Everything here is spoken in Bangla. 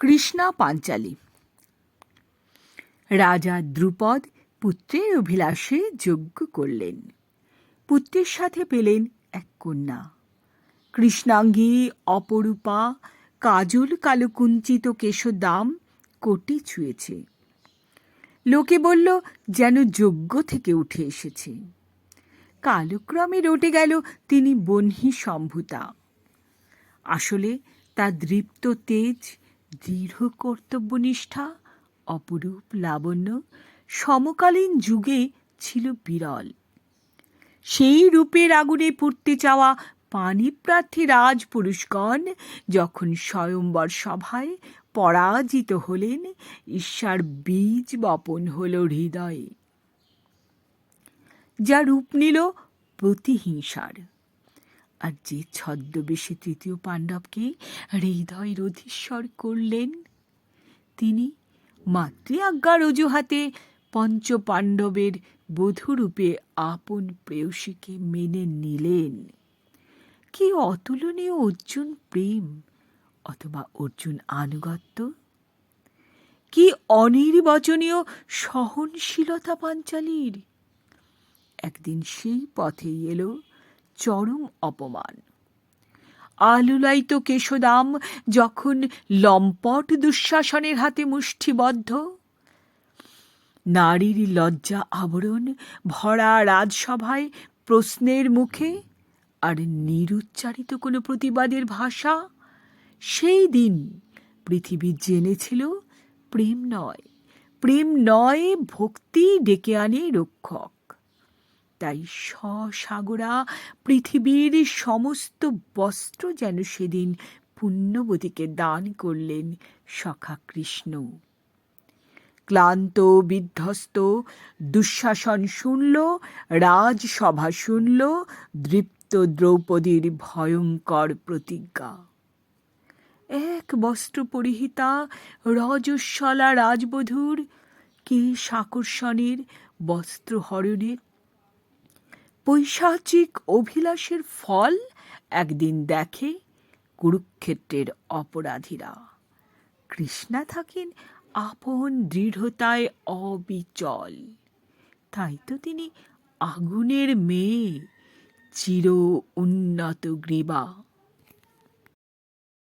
কৃষ্ণা পাঞ্চালী। রাজা দ্রুপদ পুত্রের অভিলাষে যজ্ঞ করলেন। পুত্রের সাথে পেলেন এক কন্যা। কৃষ্ণাঙ্গী অপরূপা কাজল কালো কুঞ্চিত কেশদাম কোটি ছুঁয়েছে। লোকে বলল, যেন যজ্ঞ থেকে উঠে এসেছে। কালক্রমে রটে গেল তিনি বহ্নি সম্ভূতা। আসলে তার দৃপ্ত তেজ দৃঢ় কর্তব্যনিষ্ঠা, অপরূপ লাবণ্য সমকালীন যুগে ছিল বিরল। সেই রূপের আগুনে পড়তে চাওয়া পানিপ্রার্থী রাজপুরুষগণ যখন স্বয়ম্বর সভায় পরাজিত হলেন ঈশ্বর বীজ বপন হল হৃদয়ে। যা রূপ নিল প্রতিহিংসার। আর যে ছদ্মবেশে তৃতীয় পাণ্ডবকে হৃদয় রধিস্বর করলেন, তিনি মাতৃ আজ্ঞার অজুহাতে পঞ্চ পাণ্ডবের বধূরূপে আপন প্রেয়সীকে মেনে নিলেন। কি অতুলনীয় অর্জুন প্রেম অথবা অর্জুন আনুগত্য? কি অনির্বচনীয় সহনশীলতা পাঞ্চালীর? একদিন সেই পথেই এলো চরম অপমান। আলুলাইত কেশদাম যখন লম্পট দুঃশাসনের হাতে মুষ্টিবদ্ধ, নারীর লজ্জা আবরণ ভরা রাজসভায় প্রশ্নের মুখে আর নিরুচ্চারিত কোনো প্রতিবাদের ভাষা, সেই দিন পৃথিবী জেনেছিল প্রেম নয়। প্রেম নয়, ভক্তি ডেকে আনে রক্ষক। তাই সসাগরা পৃথিবীর সমস্ত বস্ত্র যেন সেদিন পুণ্যবতীকে দান করলেন সখা কৃষ্ণ ক্লান্ত, বিধ্বস্ত, দুঃশাসন শুনল, রাজসভা শুনল, দৃপ্ত দ্রৌপদীর ভয়ঙ্কর প্রতিজ্ঞা। এক বস্ত্র পরিহিতা রজস্বলা রাজবধূর, কে সাকর্ষণের বস্ত্র হরণের পৈশাচিক অভিলাষের ফল একদিন দেখে কুরুক্ষেত্রের অপরাধীরা। কৃষ্ণা থাকেন আপন দৃঢ়তায় অবিচল। তাই তো তিনি আগুনের মেয়ে, চির উন্নত গ্রীবা।